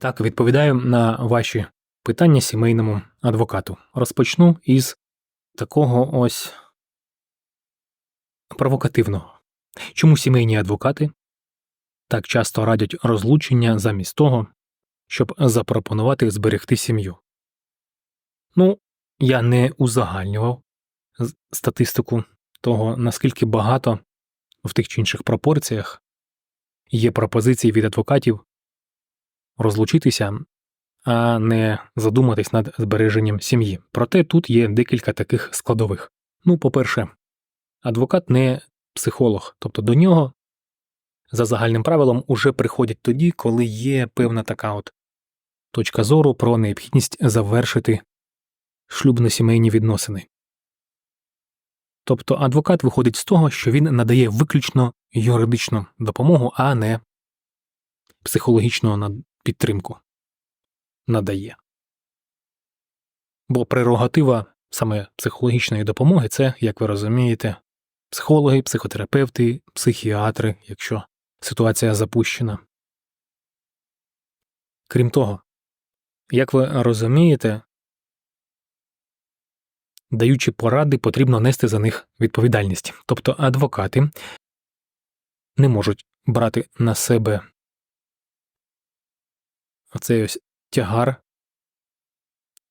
Так, відповідаю на ваші питання сімейному адвокату. Розпочну із такого ось провокативного. Чому сімейні адвокати так часто радять розлучення замість того, щоб запропонувати зберегти сім'ю? Ну, я не узагальнював статистику того, наскільки багато в тих чи інших пропорціях є пропозицій від адвокатів розлучитися, а не задуматись над збереженням сім'ї. Проте тут є декілька таких складових. Ну, по-перше, адвокат не психолог, тобто до нього за загальним правилом уже приходять тоді, коли є певна така от точка зору про необхідність завершити шлюбно-сімейні відносини. Тобто адвокат виходить з того, що він надає виключно юридичну допомогу, а не психологічну підтримку надає. Бо прерогатива саме психологічної допомоги це, як ви розумієте, психологи, психотерапевти, психіатри, якщо ситуація запущена. Крім того, як ви розумієте, даючи поради, потрібно нести за них відповідальність. Тобто адвокати не можуть брати на себе оцей ось тягар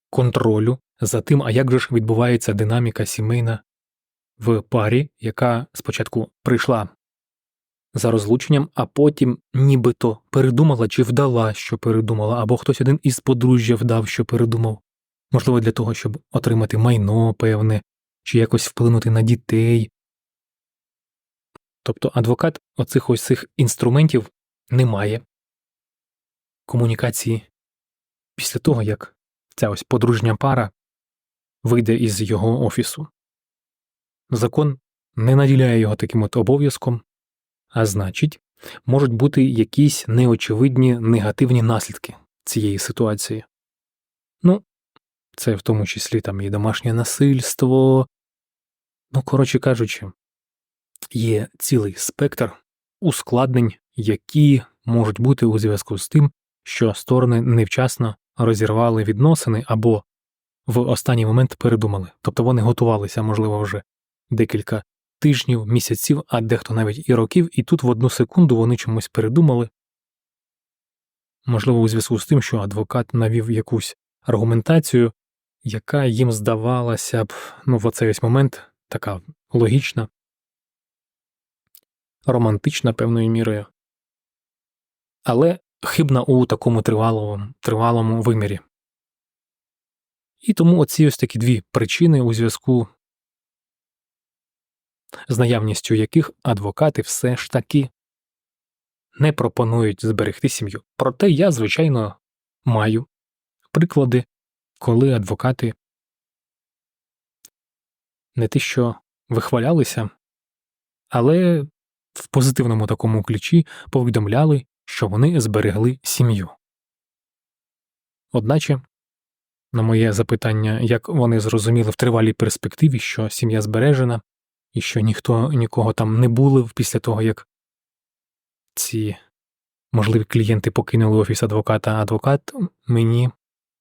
контролю за тим, а як же ж відбувається динаміка сімейна в парі, яка спочатку прийшла за розлученням, а потім нібито передумала чи вдала, що передумала, або хтось один із подружжя вдав, що передумав, можливо, для того, щоб отримати майно певне, чи якось вплинути на дітей. Тобто адвокат оцих ось цих інструментів не має комунікації після того, як ця ось подружня пара вийде із його офісу. Закон не наділяє його таким от обов'язком, а значить, можуть бути якісь неочевидні негативні наслідки цієї ситуації. Ну, це в тому числі там і домашнє насильство. Ну, коротше кажучи, є цілий спектр ускладнень, які можуть бути у зв'язку з тим, що сторони невчасно розірвали відносини або в останній момент передумали. Тобто вони готувалися, можливо, вже декілька тижнів, місяців, а дехто навіть і років, і тут в одну секунду вони чомусь передумали. Можливо, у зв'язку з тим, що адвокат навів якусь аргументацію, яка їм здавалася б, ну, в оцей ось момент така логічна, романтична певною мірою, але хибна у такому тривалому, тривалому вимірі. І тому оці ось такі дві причини у зв'язку з наявністю яких адвокати все ж таки не пропонують зберегти сім'ю. Проте я, звичайно, маю приклади, коли адвокати не те що вихвалялися, але в позитивному такому ключі повідомляли, що вони зберегли сім'ю. Одначе, на моє запитання, як вони зрозуміли в тривалій перспективі, що сім'я збережена, і що ніхто нікого там не булив після того, як ці можливі клієнти покинули офіс адвоката, адвокат мені,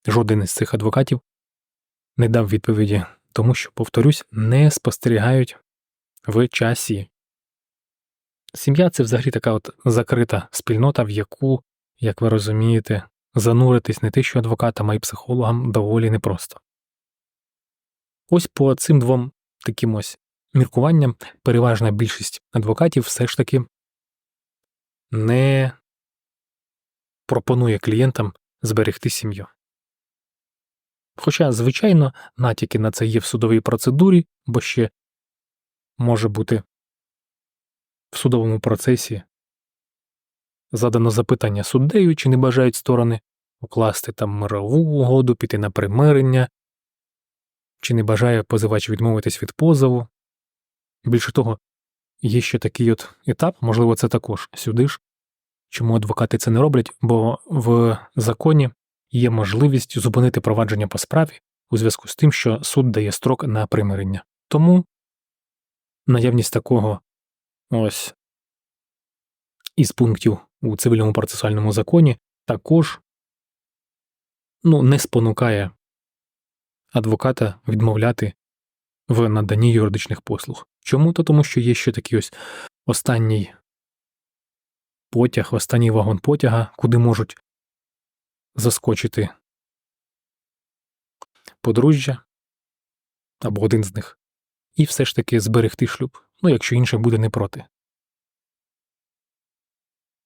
жоден із цих адвокатів, не дав відповіді, тому що, повторюсь, не спостерігають в часі. Сім'я це взагалі така от закрита спільнота, в яку, як ви розумієте, зануритись не те, що адвокатам, а й психологам доволі непросто. Ось по цим двом таким ось міркуванням переважна більшість адвокатів все ж таки не пропонує клієнтам зберегти сім'ю. Хоча, звичайно, натяки на це є в судовій процедурі, бо ще може бути в судовому процесі задано запитання суддею, чи не бажають сторони укласти там мирову угоду, піти на примирення, чи не бажає позивач відмовитись від позову. Більше того, є ще такий от етап, можливо, це також сюди ж. Чому адвокати це не роблять? Бо в законі є можливість зупинити провадження по справі у зв'язку з тим, що суд дає строк на примирення. Тому наявність такого ось із пунктів у цивільному процесуальному законі також ну, не спонукає адвоката відмовляти в наданні юридичних послуг. Чому? То тому, що є ще такий ось останній потяг, останній вагон потяга, куди можуть заскочити подружжя або один з них, і все ж таки зберегти шлюб, ну якщо інший буде не проти.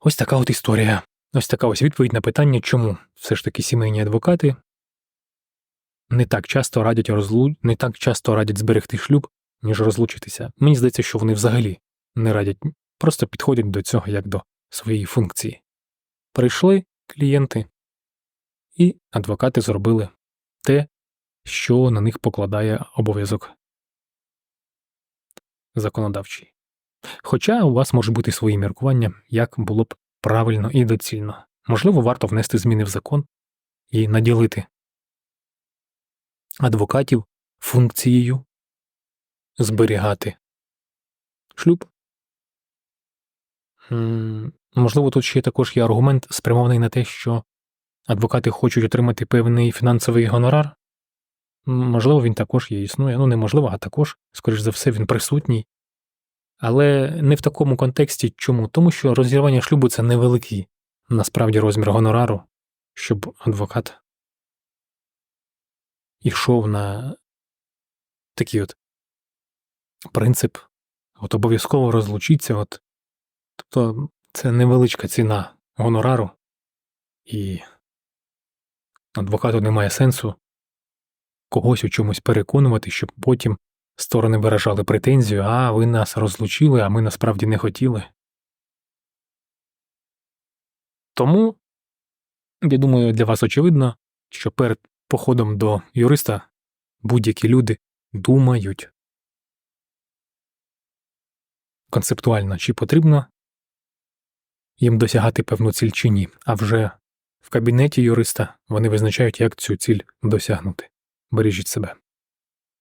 Ось така от історія. Ось така ось відповідь на питання, чому все ж таки сімейні адвокати не так часто радять розлу... не так часто радять зберегти шлюб, ніж розлучитися. Мені здається, що вони взагалі не радять, просто підходять до цього як до своєї функції. Прийшли клієнти, і адвокати зробили те, що на них покладає обов'язок законодавчий. Хоча у вас може бути свої міркування, як було б правильно і доцільно. Можливо, варто внести зміни в закон і наділити адвокатів функцією зберігати шлюб. Можливо, тут ще також є аргумент, спрямований на те, що адвокати хочуть отримати певний фінансовий гонорар. Можливо, він також є існує. Ну, неможливо, а також, скоріш за все, він присутній. Але не в такому контексті. Чому? Тому що розірвання шлюбу це невеликий насправді розмір гонорару, щоб адвокат ішов на такий от принцип, от обов'язково розлучитися. От, тобто це невеличка ціна гонорару, і адвокату немає сенсу когось у чомусь переконувати, щоб потім сторони виражали претензію, а ви нас розлучили, а ми насправді не хотіли. Тому, я думаю, для вас очевидно, що перед походом до юриста будь-які люди думають концептуально, чи потрібно їм досягати певну ціль чи ні, а вже в кабінеті юриста вони визначають, як цю ціль досягнути. Бережіть себе.